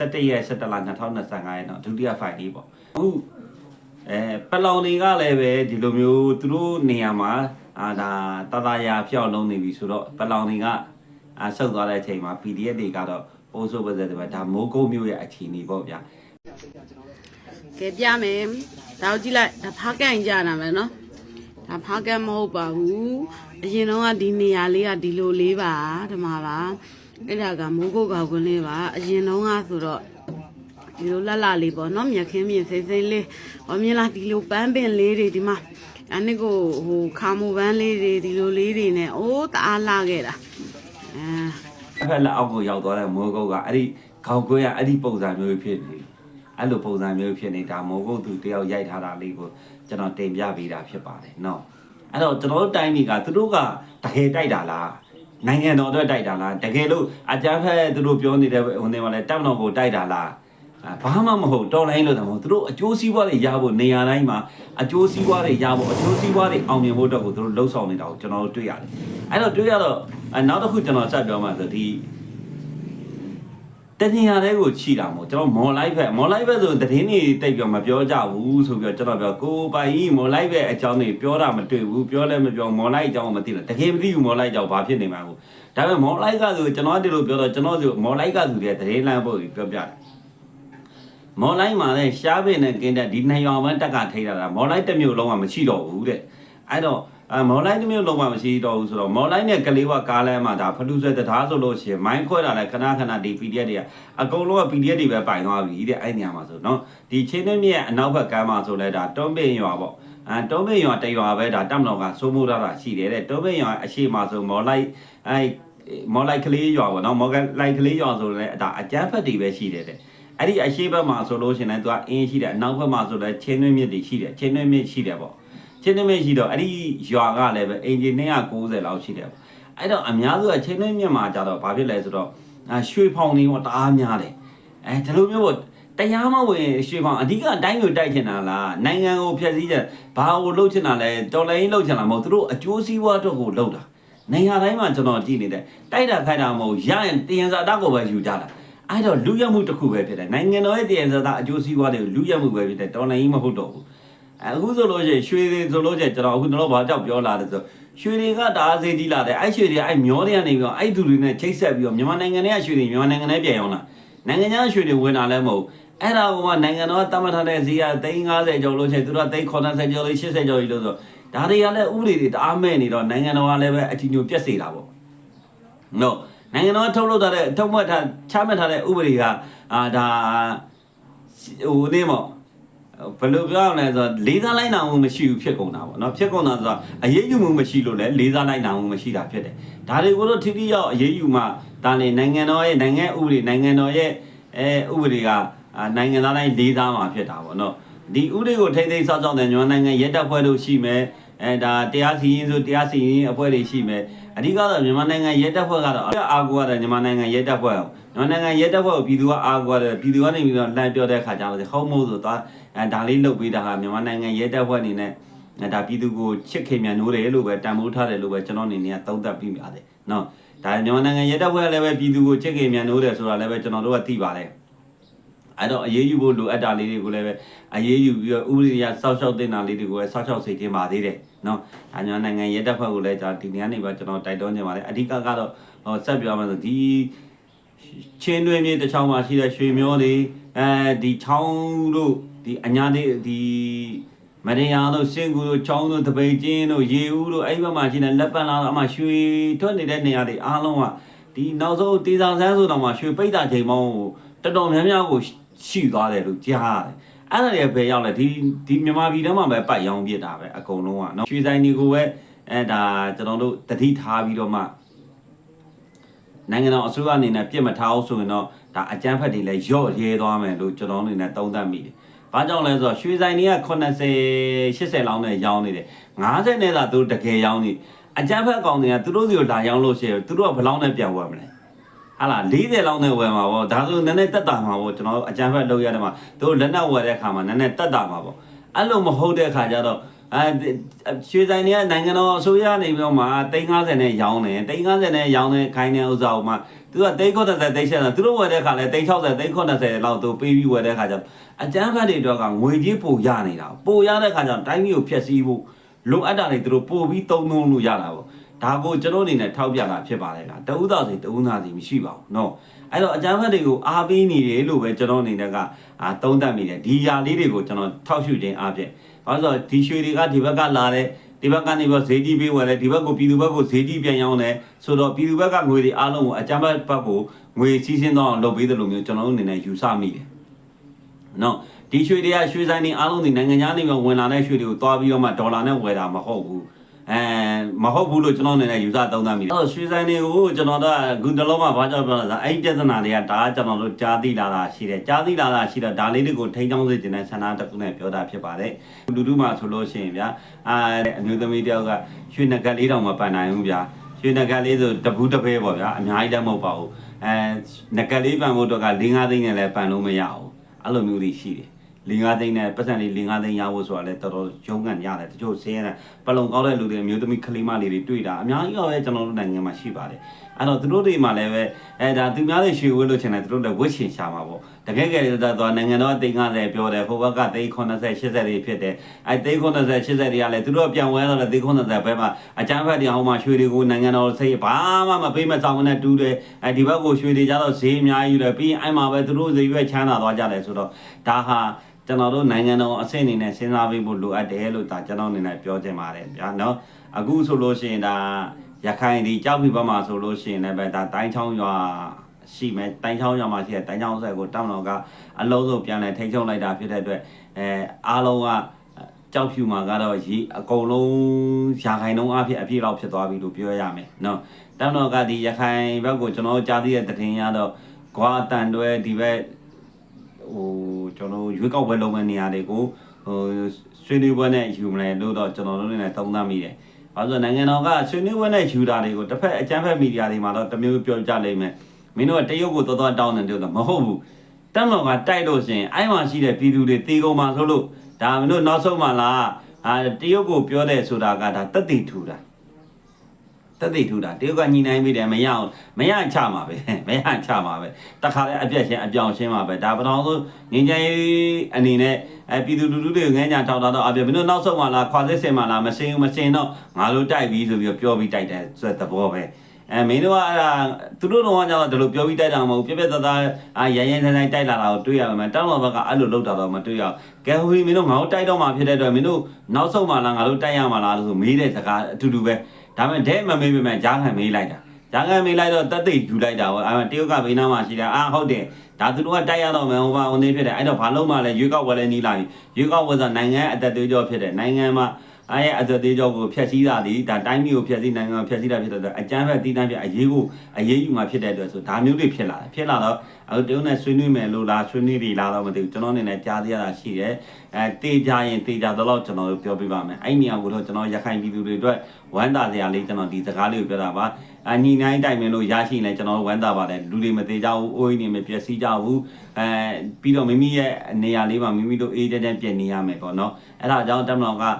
17ရက်17လ2025ရက်တော့ဒုတိယ fight လေးပေါ့အခုအဲပလောင်တွေကလည်းပဲဒီလိုမျိုးသူတို့နေရာမှာအာဒါတတရာဖျောက်လုံးနေပြီဆိုတော့ပလောင်တွေကအာဆုတ်သွားတဲ့အချိန်မှာ PDF တွေကတော့ပိုးဆိုးပါစေတယ်ဗျဒါမိုးကုတ်မျိုးရဲ့အခြေအနေပေါ့ဗျာကဲပြမယ်ဒါကိုကြည့်လိုက်ဒါဖားကန်ကြတာမယ်နော်ဒါဖားကန်မဟုတ်ပါဘူးအရင်တော့ကဒီနေရာလေးကဒီလိုလေးပါဒီမှာပါ အဲ့ဒါကမိုးကုတ်ကောက်ကွင်းလေးပါအရင်တော့ကဆိုတော့ဒီလိုလှလှလေးပေါ့နော်မြက်ခင်းမြင်စိမ့်စိမ့်လေးဟောမြင်လားဒီလိုပန်းပင်လေးတွေဒီမှာအဲ့ဒီကိုဟိုခါမူပန်းလေးတွေဒီလိုလေးတွေနဲ့အိုးတအားလာခဲ့တာအဲတစ်ဖက်လက်အောက်ကိုရောက်သွားတဲ့မိုးကုတ်ကအဲ့ဒီခေါက်ကွဲကအဲ့ဒီပုံစံမျိုးဖြစ်နေအဲ့လိုပုံစံမျိုးဖြစ်နေတာမိုးကုတ်သူတယောက်ရိုက်ထားတာလေးကိုကျွန်တော်တင်ပြပေးတာဖြစ်ပါတယ်နော်အဲ့တော့ကျွန်တော်တို့တိုင်းပြည်ကသူတို့ကတကယ်တိုက်တာလား နိုင်ငံတော်အတွက်တိုက်တာလားတကယ်လို့အကြမ်းဖက်သူတို့ပြောနေတဲ့ဟိုနေမှာလဲတပ်မတော်ကိုတိုက်တာလားအာဘာမှမဟုတ်တော်လိုင်းလို့တော့မဟုတ်သူတို့အကျိုးစီးပွားတွေရဖို့နေရာတိုင်းမှာအကျိုးစီးပွားတွေရဖို့အကျိုးစီးပွားတွေအောင်မြင်ဖို့အတွက်ကိုသူတို့လှုပ်ဆောင်နေတာကိုကျွန်တော်တို့တွေ့ရတယ်အဲ့တော့တွေ့ရတော့အဲနောက်တစ်ခုကျွန်တော်ဆက်ပြောမှဆိုဒီ တနေရာလေးကိုခြိတာမို့ကျွန်တော်မော်လိုက်ဘက်မော်လိုက်ဘက်ဆိုသတင်းတွေတိတ်ပြောမပြောကြဘူးဆိုပြီးတော့ကျွန်တော်ပြောကိုပိုင်ကြီးမော်လိုက်ဘက်အကြောင်းတွေပြောတာမတွေ့ဘူးပြောလည်းမပြောမော်လိုက်အကြောင်းမသိလို့တကယ်မသိဘူးမော်လိုက်အကြောင်းဘာဖြစ်နေမှာကိုဒါပေမဲ့မော်လိုက်ကဆိုကျွန်တော်ဒီလိုပြောတော့ကျွန်တော်ဆိုမော်လိုက်ကဆိုတဲ့သတင်းလမ်းပို့ပြီးပြောပြတယ်မော်လိုက်မှာလည်းရှားပင်နဲ့ကင်းတဲ့ဒီနှစ်ရောင်ပဲတက်ကထိတာတာမော်လိုက်တစ်မျိုးလုံးကမရှိတော့ဘူးတဲ့အဲ့တော့ အမော်လိုက်တစ်မျိုးလုံးဝမရှိတော့ဘူးဆိုတော့မော်လိုက်နဲ့ကလေးဝကားလဲမှာဒါဖလူဆွဲတထားဆိုလို့ရှိရင်မိုင်းခွဲတာလဲခဏခဏဒီ PDF တွေကအကုန်လုံးက PDF တွေပဲပိုင်သွားပြီတဲ့အဲ့နေရာမှာဆိုနော်ဒီချင်းနှင်းမြရဲ့အနောက်ဘက်ကမ်းမှာဆိုလဲဒါတွန်းပင်ရွာပေါ့အဲတွန်းပင်ရွာတရွာပဲဒါတက်မတော်ကစိုးမိုးထားတာရှိတယ်တဲ့တွန်းပင်ရွာအရှိမှာဆိုမော်လိုက်အဲမော်လိုက်ကလေးရွာပေါ့နော်မော်လိုက်ကလေးရွာဆိုလဲဒါအကျန်းဖက်တွေပဲရှိတယ်တဲ့အဲ့ဒီအရှိဘက်မှာဆိုလို့ရှိရင်လည်းသူကအင်းရှိတယ်အနောက်ဘက်မှာဆိုလည်းချင်းတွင်းမြစ်တွေရှိတယ်ချင်းတွင်းမြစ်ရှိတယ်ပေါ့ ချင်းတွင်းမြစ်ရှိတော့အဲ့ဒီရွာကလည်းပဲအင်ဂျင်290လောက်ရှိတယ်ပေါ့အဲ့တော့အများစုကချင်းတွင်းမြစ်မှာကြတော့ဘာဖြစ်လဲဆိုတော့အာရွှေဖောင်တွေပေါ့တအားများတယ်အဲဒီလိုမျိုးပေါ့တရားမဝင်ရွှေဖောင်အဓိကအတိုင်းကိုတိုက်ချင်တာလားနိုင်ငံကိုဖျက်ဆီးချင်ဘာကိုလှုပ်ချင်တာလဲတော်လိုင်းလှုပ်ချင်တာမဟုတ်သူတို့အကျိုးစီးပွားအတွက်ကိုလှုပ်တာနေရာတိုင်းမှာကျွန်တော်ကြည့်နေတယ်တိုက်တာခိုက်တာမဟုတ်ရရင်တရားစာတကိုပဲယူကြတာအဲ့တော့လူရမှုတစ်ခုပဲဖြစ်တယ်နိုင်ငံတော်ရဲ့တည်ရစတာအကျိုးစီးပွားတွေကိုလူရမှုပဲဖြစ်တယ်တော်လိုင်းကြီးမဟုတ်တော့ဘူး အခုဆိုလို့ရှိရင်ရွှေတွေဆိုလို့ရှိရင်ကျွန်တော်အခုတော့ဘာကြောက်ပြောလာတယ်ဆိုရွှေတွေကတအားစေးကြီးလာတယ်အဲ့ရွှေတွေအဲ့မျောတွေကနေပြီးတော့အဲ့သူတွေနဲ့ချိတ်ဆက်ပြီးတော့မြန်မာနိုင်ငံရဲ့ရွှေတွေမြန်မာနိုင်ငံနဲ့ပြန်ရောက်လာနိုင်ငံခြားရွှေတွေဝင်လာလဲမဟုတ်အဲ့ဒါကမှနိုင်ငံတော်ကတတ်မှတ်ထားတဲ့ဈေးက350ကျော်လို့ရှိရင်သူတို့က380ကျော်လို့80ကျော်ကြီးလို့ဆိုဒါတွေကလည်းဥပဒေတွေတအားမဲ့နေတော့နိုင်ငံတော်ကလည်းပဲအထီးညိုပြက်စေတာပေါ့နော်နိုင်ငံတော်ထုတ်လုပ်ထားတဲ့ထုတ်မှတ်ထားချမှတ်ထားတဲ့ဥပဒေကအာဒါဟိုနေမော ဘယ်လိုပြောရမလဲဆိုတော့လေးစားလိုက်နာမှုမရှိဘူးဖြစ်ကုန်တာပေါ့နော်ဖြစ်ကုန်တာဆိုတော့အရေးယူမှုမရှိလို့လည်းလေးစားလိုက်နာမှုမရှိတာဖြစ်တယ်ဒါတွေကိုတော့ထိထိရောက်အရေးယူမှဒါနေနိုင်ငံတော်ရဲ့နိုင်ငံဥပဒေနိုင်ငံတော်ရဲ့အဲဥပဒေကအာနိုင်ငံသားတိုင်းလေးစားမှာဖြစ်တာပေါ့နော်ဒီဥပဒေကိုထိမ့်သိမ်းစောင့်ရှောက်တဲ့မြန်မာနိုင်ငံရဲတပ်ဖွဲ့တို့ရှိမယ်အဲဒါတရားစီရင်ဆိုတရားစီရင်အဖွဲ့တွေရှိမယ်အဓိကတော့မြန်မာနိုင်ငံရဲတပ်ဖွဲ့ကတော့အာကိုရတယ်မြန်မာနိုင်ငံရဲတပ်ဖွဲ့ကိုမြန်မာနိုင်ငံရဲတပ်ဖွဲ့ကိုပြည်သူကအာကိုရတယ်ပြည်သူကနေပြီးတော့လှမ်းပြောတဲ့ခါကျတော့ဟုတ်မဟုတ်ဆိုတော့ အဲဒါလေးလုပ်ပေးတာဟာမြန်မာနိုင်ငံရဲတပ်ဖွဲ့အနေနဲ့အဲဒါပြည်သူကိုချစ်ခင်မြန်နိုးတယ်လို့ပဲတန်ဖိုးထားတယ်လို့ပဲကျွန်တော်အနေနဲ့သုံးသပ်ပြီးပါတယ်နော်ဒါမြန်မာနိုင်ငံရဲတပ်ဖွဲ့လည်းပဲပြည်သူကိုချစ်ခင်မြန်နိုးတယ်ဆိုတာလည်းပဲကျွန်တော်တို့ကသိပါတယ်အဲ့တော့အရေးယူဖို့လိုအပ်တာလေးတွေကိုလည်းပဲအရေးယူပြီးတော့ဥပဒေအရစောက်ရှောက်တင်တာလေးတွေကိုလည်းစောက်ရှောက်စေခြင်းပါသေးတယ်နော်။အညာနိုင်ငံရဲတပ်ဖွဲ့ကိုလည်းဒါဒီနေ့ကနေပါကျွန်တော်တိုက်တွန်းခြင်းပါတယ်အဓိကကတော့ဟောဆက်ပြောမှဆိုဒီချင်းတွင်းမြေတစ်ချောင်းမှာရှိတဲ့ရွှေမျောတွေ အဲဒီချောင်းတို့ဒီအညာတွေဒီမရယာတို့စင်ကူတို့ချောင်းတို့တပိတ်ချင်းတို့ရေဦးတို့အဲ့ဘက်မှာရှိတဲ့လက်ပံလာအမှရွှေထွက်နေတဲ့နေရာတွေအားလုံးကဒီနောက်ဆုံးတေးဆောင်ဆန်းဆိုတော့မှရွှေပိတ်တာချိန်ပေါင်းကိုတော်တော်များများကိုရှိသွားတယ်လို့ကြားရတယ်။အဲ့ဒါတွေပဲရောက်လဲဒီဒီမြန်မာပြည်ထဲမှာပဲပတ်ရောင်းပြစ်တာပဲအကုန်လုံးကနော်ရွှေဆိုင်တွေကိုပဲအဲဒါကျွန်တော်တို့တတိထားပြီးတော့မှနိုင်ငံတော်အစိုးရအနေနဲ့ပြစ်မထားအောင်ဆိုရင်တော့ ဒါအကြမ်းဖက်တွေလည်းရော့ရဲသွားမယ်လို့ကျွန်တော်အနေနဲ့သုံးသပ်မိတယ်။ဘာကြောင့်လဲဆိုတော့ရွှေဆိုင်တွေက80 80လောက်နဲ့ရောင်းနေတယ်။50နဲ့သာသူတို့တကယ်ရောင်းနေအကြမ်းဖက်ကောင်တွေကသူတို့စီကိုဒါရောင်းလို့ရှိရင်သူတို့ကဘယ်လောက်နဲ့ပြန်ဝယ်မလဲ။ဟာလား40လောက်နဲ့ဝယ်မှာပေါ့ဒါဆိုနည်းနည်းတက်တာမှာပေါ့ကျွန်တော်အကြမ်းဖက်လုပ်ရတယ်မှာသူတို့လက်နက်ဝယ်တဲ့အခါမှာနည်းနည်းတက်တာမှာပေါ့အဲ့လိုမဟုတ်တဲ့အခါကျတော့အဲရွှေဆိုင်တွေကနိုင်ငံတော်အစိုးရနေပြီးတော့မှ350နဲ့ရောင်းတယ်350နဲ့ရောင်းတဲ့ခိုင်းတဲ့ဥစ္စာကိုမှ သူကသိန်း90သိန်း80သူတို့ဝယ်တဲ့ခါလဲသိန်း60သိန်း90လောက်သူပေးပြီးဝယ်တဲ့ခါကျတော့အကျန်းဖတ်တွေတော့ကငွေကြီးပိုရနေတာပိုရတဲ့ခါကျတော့တိုင်းပြည်ကိုဖျက်ဆီးဖို့လိုအပ်တာတွေသူတို့ပို့ပြီးသုံးသုံးလို့ရတာပေါ့ဒါကိုကျွန်တော်အနေနဲ့ထောက်ပြတာဖြစ်ပါတယ်ကတဦးသားစီတဦးသားစီမရှိပါဘူးနော်အဲ့တော့အကျန်းဖတ်တွေကိုအားပေးနေတယ်လို့ပဲကျွန်တော်အနေနဲ့ကအာသုံးသပ်မိတယ်ဒီຢာလေးတွေကိုကျွန်တော်ထောက်ရှုခြင်းအားဖြင့်ဘာလို့ဆိုတော့ဒီရွှေတွေကဒီဘက်ကလာတဲ့ ဒီဘက်ကနေပြီးဈေးကြီးပေးဝယ်တယ်ဒီဘက်ကိုပြည်သူဘက်ကိုဈေးကြီးပြန်ရောင်းတယ်ဆိုတော့ပြည်သူဘက်ကငွေတွေအားလုံးကိုအကြမ်းဖက်ဘက်ကိုငွေစီးဆင်းတော့အောင်လုပ်ပေးတယ်လို့မျိုးကျွန်တော်တို့အနေနဲ့ယူဆမိတယ်နော်ဒီရွှေတွေကရွှေဆိုင်တွေအားလုံးဒီနိုင်ငံခြားနေပြီးဝင်လာတဲ့ရွှေတွေကိုတွားပြီးတော့မှဒေါ်လာနဲ့ဝယ်တာမဟုတ်ဘူးအဲ မဟုတ်ဘူးလို့ကျွန်တော်အနေနဲ့ယူဆသုံးသပ်မိတယ်အဲ့တော့ရွှေဆိုင်တွေကိုကျွန်တော်တို့ကဂုတလုံးမှာဘာကြောင့်ပြောလဲဆိုတော့အဲ့ဒီပြဿနာတွေကဒါကကျွန်တော်တို့ကြားသိလာတာရှိတယ်ကြားသိလာတာရှိတော့ဒါလေးတွေကိုထိန်းချောင်းစေခြင်းနဲ့ဆန္ဒတစ်ခုနဲ့ပြောတာဖြစ်ပါတယ်လူလူမှဆိုလို့ရှိရင်ဗျာအာအမျိုးသမီးတယောက်ကရွှေနဂတ်လေးတောင်မပန်နိုင်ဘူးဗျာရွှေနဂတ်လေးဆိုတပူးတပဲပေါ့ဗျာအများကြီးတည်းမဟုတ်ပါဘူးအဲနဂတ်လေးပန်ဖို့တော့က၄၅သိန်းနဲ့လည်းပန်လို့မရဘူးအဲ့လိုမျိုးတွေရှိတယ် လင်္ကာသိန်းနဲ့ပတ်စံလေးလင်္ကာသိန်းရဖို့ဆိုတာလည်းတော်တော်ရုန်းကန်ရတယ်တချို့ဆင်းရဲတယ်ပလုံကောက်တဲ့လူတွေအမျိုးသမီးကလေးမလေးတွေတွေ့တာအများကြီးတော့ပဲကျွန်တော်တို့နိုင်ငံမှာရှိပါတယ်အဲ့တော့သူတို့တွေမှာလည်းပဲအဲဒါသူများတွေရွှေဝဲလို့ချင်တယ်သူတို့လည်းဝတ်ချင်ရှာမှာပေါ့တကယ်ကြတယ်တော့နိုင်ငံတော်အသိန်း90ပြောတယ်ဟိုဘက်ကသိန်း80 80တွေဖြစ်တယ်အဲသိန်း80 80တွေကလည်းသူတို့ပြန်ဝဲတော့လည်းသိန်း80ဘက်မှာအချမ်းဖက်တွေဟောမှာရွှေတွေကိုနိုင်ငံတော်စိတ်ဘာမှမပေးမဆောင်နဲ့တူးတယ်အဲဒီဘက်ကိုရွှေတွေကြတော့ဈေးအများကြီးယူတယ်ပြီးရင်အဲ့မှာပဲသူတို့ဈေးရွက်ချမ်းသာသွားကြတယ်ဆိုတော့ဒါဟာ ကျွန်တော်တို့နိုင်ငံတော်အဆင့်အနေနဲ့စဉ်းစားပေးဖို့လိုအပ်တယ်လို့ဒါကျွန်တော်အနေနဲ့ပြောချင်ပါတယ်ဗျာနော်အခုဆိုလို့ရှိရင်ဒါရခိုင်ဒီကြောက်ပြီဘက်မှာဆိုလို့ရှိရင်လည်းပဲဒါတိုင်းချောင်းရွာရှိမယ်တိုင်းချောင်းရွာမှာရှိတဲ့တိုင်းချောင်းဆက်ကိုတောင်းတော်ကအလုံးစုံပြန်လဲထိန်းချုပ်လိုက်တာဖြစ်တဲ့အတွက်အဲအားလုံးကကြောက်ဖြူမှာကတော့ရေအကုန်လုံးရာခိုင်နှုန်းအဖြစ်အပြည့်လောက်ဖြစ်သွားပြီလို့ပြောရမယ်နော်တောင်းတော်ကဒီရခိုင်ဘက်ကိုကျွန်တော်ကြားသိတဲ့သတင်းရတော့ကွာတန်တွဲဒီဘက် ဟိုကျွန်တော်ရွေးကောက်ပွဲလုပ်မယ့်နေရာတွေကိုဟိုဆွေးနွေးပွဲနဲ့ယူမလဲလို့တော့ကျွန်တော်တို့လည်းသုံးသပ်မိတယ်။ဘာလို့လဲနိုင်ငံတော်ကဆွေးနွေးပွဲနဲ့ယူတာတွေကိုတစ်ဖက်အကြမ်းဖက်မီဒီယာတွေမှာတော့တစ်မျိုးပြောကြလိမ့်မယ်။မင်းတို့ကတရုတ်ကိုတော်တော်တောင်းတယ်တို့တော့မဟုတ်ဘူး။တမ်းတော်ကတိုက်လို့ရှိရင်အဲ့မှာရှိတဲ့ပြည်သူတွေတေကုန်မှာဆိုလို့ဒါမင်းတို့နောက်ဆုံးမှလားအာတရုတ်ကိုပြောတဲ့ဆိုတာကဒါတက်တည်ထူတာ။ တက်သိထူတာတရုတ်ကညီနိုင်ပြီတယ်မရအောင်မရချမှာပဲမရချမှာပဲတခါလဲအပြက်ချင်းအပြောင်ရှင်းမှာပဲဒါပထမဆုံးငင်းချိုင်းအနေနဲ့အပြည်သူလူထုတွေငဲညာထောက်တာတော့အပြက်မင်းတို့နောက်ဆုံးမှလားခွာစစ်စင်မှလားမစင်ဘူးမစင်တော့ငါတို့တိုက်ပြီဆိုပြီးပြောပြီးတိုက်တယ်ဆိုတဲ့သဘောပဲအဲမင်းတို့ကအဲ့ဒါသူတို့တော့ကျတော့ဒီလိုပြောပြီးတိုက်တာမဟုတ်ပြက်ပြက်သားသားအာရရန်ဆိုင်ဆိုင်တိုက်လာတာကိုတွေ့ရမှာတောင်းတော်ဘက်ကအဲ့လိုလောက်တာတော့မတွေ့ရအောင်ကဲဟိုမင်းတို့ငါတို့တိုက်တော့မှဖြစ်တဲ့အတွက်မင်းတို့နောက်ဆုံးမှလားငါတို့တိုက်ရမှာလားလို့ဆိုမေးတဲ့စကားအတူတူပဲ ဒါပေမဲ့ဒဲမမေးပေမဲ့ဂျားခံမေးလိုက်တာဂျားခံမေးလိုက်တော့တက်သိယူလိုက်တာပေါ့အဲတရုတ်ကဘေးနားမှာရှိတယ်အာဟုတ်တယ်ဒါသူတို့ကတိုက်ရတော့မယ်ဟိုဘာဟိုနေဖြစ်တယ်အဲ့တော့ဘာလို့မှလဲရွေးကောက်ပွဲလဲနီးလာပြီရွေးကောက်ပွဲဆိုနိုင်ငံအသက်သွေးကြောဖြစ်တယ်နိုင်ငံမှာ အဲ့ရဲ့အသက်သေးကြောကိုဖျက်ဆီးတာဒီဒါတိုင်းပြည်ကိုဖျက်ဆီးနိုင်ငံကိုဖျက်ဆီးတာဖြစ်တဲ့အတွက်အကြမ်းဖက်တီးတန်းပြအရေးကိုအရေးယူမှာဖြစ်တဲ့အတွက်ဆိုဒါမျိုးတွေဖြစ်လာတယ်ဖြစ်လာတော့အခုတရုတ်နဲ့ဆွေးနွေးမယ်လို့လားဆွေးနွေးပြီလားတော့မသိဘူးကျွန်တော်အနေနဲ့ကြားသိရတာရှိတယ်အဲတေးကြရင်တေးကြတော့ကျွန်တော်တို့ပြောပြပါမယ်အဲ့နေရာကိုတော့ကျွန်တော်ရခိုင်ပြည်သူတွေအတွက်ဝမ်းသာစရာလေးကျွန်တော်ဒီစကားလေးကိုပြောတာပါအညီနိုင်တိုင်မင်လို့ရရှိရင်ကျွန်တော်ဝမ်းသာပါတယ်လူတွေမသေးကြဘူးအိုးကြီးနေမပျက်စီးကြဘူးအဲပြီးတော့မိမိရဲ့နေရာလေးမှာမိမိတို့အေးကြမ်းကြမ်းပြင်နေရမယ်ပေါ့နော်အဲ့ဒါကြောင့်တမန်တော်ကအာ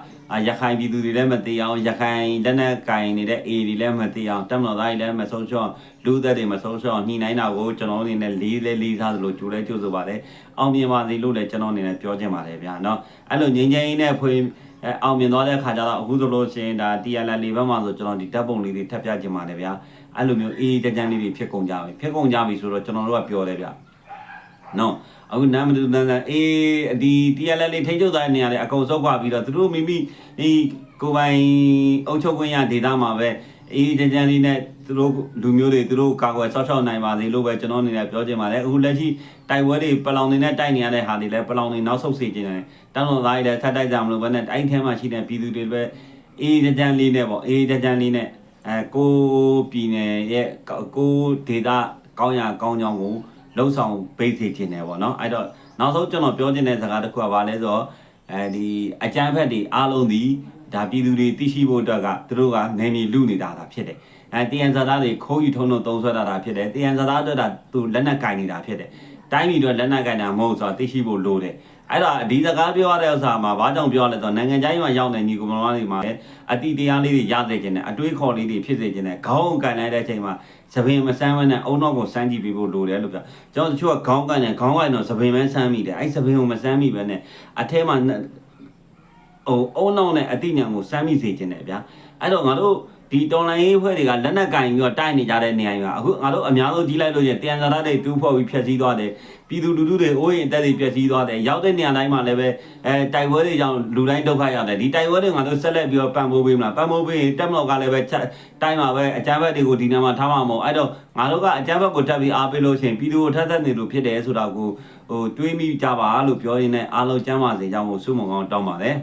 ရခိုင်ပြည်သူတွေလည်းမသိအောင်ရခိုင်တနက်ကင်နေတဲ့အေတွေလည်းမသိအောင်တက်မတော်သားတွေလည်းမဆုံးရှုံးအောင်လူသက်တွေမဆုံးရှုံးအောင်ညှိနှိုင်းတာကိုကျွန်တော်အနေနဲ့လေးလေးလေးစားသလိုကြိုးလဲကြိုးဆိုပါတယ်အောင်မြင်ပါစေလို့လည်းကျွန်တော်အနေနဲ့ပြောချင်ပါတယ်ဗျာเนาะအဲ့လိုငြိမ်းချမ်းရေးနဲ့ဖွေအဲအောင်မြင်သွားတဲ့အခါကျတော့အခုဆိုလို့ရှိရင်ဒါ TLL လေးဘက်မှာဆိုကျွန်တော်ဒီတပ်ပုံလေးတွေထပ်ပြချင်ပါတယ်ဗျာအဲ့လိုမျိုးအေးကြမ်းကြမ်းလေးတွေဖြစ်ကုန်ကြပြီဖြစ်ကုန်ကြပြီဆိုတော့ကျွန်တော်တို့ကပြောတယ်ဗျာ နော်အခုနာမတူတန်းတန်းအေးဒီ TLL လေးထိန်းချုပ်သားနေရတယ်အကုန်စုပ်ခွာပြီးတော့သူတို့မိမိဒီကိုယ်ပိုင်အုပ်ချုပ်ခွင့်ရဒေသမှာပဲအေးကြမ်းကြမ်းလေးနဲ့သူတို့လူမျိုးတွေသူတို့ကာကွယ်ဆောက်ရှောက်နိုင်ပါစေလို့ပဲကျွန်တော်အနေနဲ့ပြောချင်ပါတယ်အခုလက်ရှိတိုက်ပွဲတွေပလောင်တွေနဲ့တိုက်နေရတဲ့ဟာတွေလည်းပလောင်တွေနောက်ဆုတ်စေချင်တယ်တောင်းတော်သားတွေလည်းထပ်တိုက်ကြမလို့ပဲနဲ့တိုင်းထဲမှာရှိတဲ့ပြည်သူတွေပဲအေးကြမ်းကြမ်းလေးနဲ့ပေါ့အေးကြမ်းကြမ်းလေးနဲ့အဲကိုပြည်နယ်ရဲ့ကိုဒေသကောင်းရကောင်းကြောင်းကို လှုပ်ဆောင်ပေးစီခြင်းတယ်ပေါ့နော်အဲ့တော့နောက်ဆုံးကျွန်တော်ပြောချင်တဲ့စကားတစ်ခုကဘာလဲဆိုတော့အဲဒီအကြမ်းဖက်တွေအားလုံးဒီဒါပြည်သူတွေသိရှိဖို့အတွက်ကသူတို့ကနေနေလူနေတာတာဖြစ်တယ်အဲတယန်ဇာသားတွေခိုးယူထုံးလို့သုံးဆွဲတာတာဖြစ်တယ်တယန်ဇာသားအတွက်ဒါသူလက်နက်ကင်နေတာဖြစ်တယ်တိုင်းပြည်အတွက်လက်နက်ကင်တာမဟုတ်ဆိုတော့သိရှိဖို့လိုတယ် အဲ့ဒါဒီစကားပြောရတဲ့ဥစ္စာမှာဘာကြောင့်ပြောရလဲဆိုတော့နိုင်ငံခြားရေးမှာရောက်နေညီကောင်မတွေမှာလည်းအတိတရားလေးတွေရစေခြင်းနဲ့အတွေးခေါ်လေးတွေဖြစ်စေခြင်းနဲ့ခေါင်းကန်လိုက်တဲ့အချိန်မှာသပင်မဆန်းမနဲ့အုံနောက်ကိုစမ်းကြည့်ပေးဖို့လိုတယ်လို့ပြောကျွန်တော်တချို့ကခေါင်းကန်တယ်ခေါင်းကန်တော့သပင်ပဲဆမ်းမိတယ်အဲ့သပင်ကိုမဆမ်းမိပဲနဲ့အထဲမှာဟိုအုံနောက်နဲ့အတိညာကိုစမ်းမိစေခြင်းနဲ့ဗျာအဲ့တော့ငါတို့ဒီတော်လိုင်းရေးဖွဲ့တွေကလက်နက်ကင်ပြီးတော့တိုက်နေကြတဲ့နေရာကြီးကအခုငါတို့အများဆုံးကြီးလိုက်လို့ရင်တန်ဇာတ်တွေတူးဖော်ပြီးဖျက်ဆီးသွားတယ် ပြည်သူလူထုတွေအိုးရင်အသက်တွေဖျက်ဆီးသွားတယ်ရောက်တဲ့နေရာတိုင်းမှာလည်းပဲအဲတိုက်ပွဲတွေကြောင့်လူတိုင်းဒုက္ခရတယ်ဒီတိုက်ပွဲတွေငါတို့ဆက်လက်ပြီးတော့ပံ့ပိုးပေးမလားပံ့ပိုးပေးရင်တက်မလောက်ကလည်းပဲချက်တိုင်းမှာပဲအကြမ်းဖက်တွေကိုဒီနေရာမှာထားမှာမဟုတ်အဲ့တော့ငါတို့ကအကြမ်းဖက်ကိုတက်ပြီးအားပေးလို့ရှိရင်ပြည်သူကိုထပ်သက်နေလို့ဖြစ်တယ်ဆိုတာကိုဟိုတွေးမိကြပါလို့ပြောရင်းနဲ့အားလုံးကျမ်းပါစေကြောင်းကိုဆုမွန်ကောင်းတောင်းပါတယ်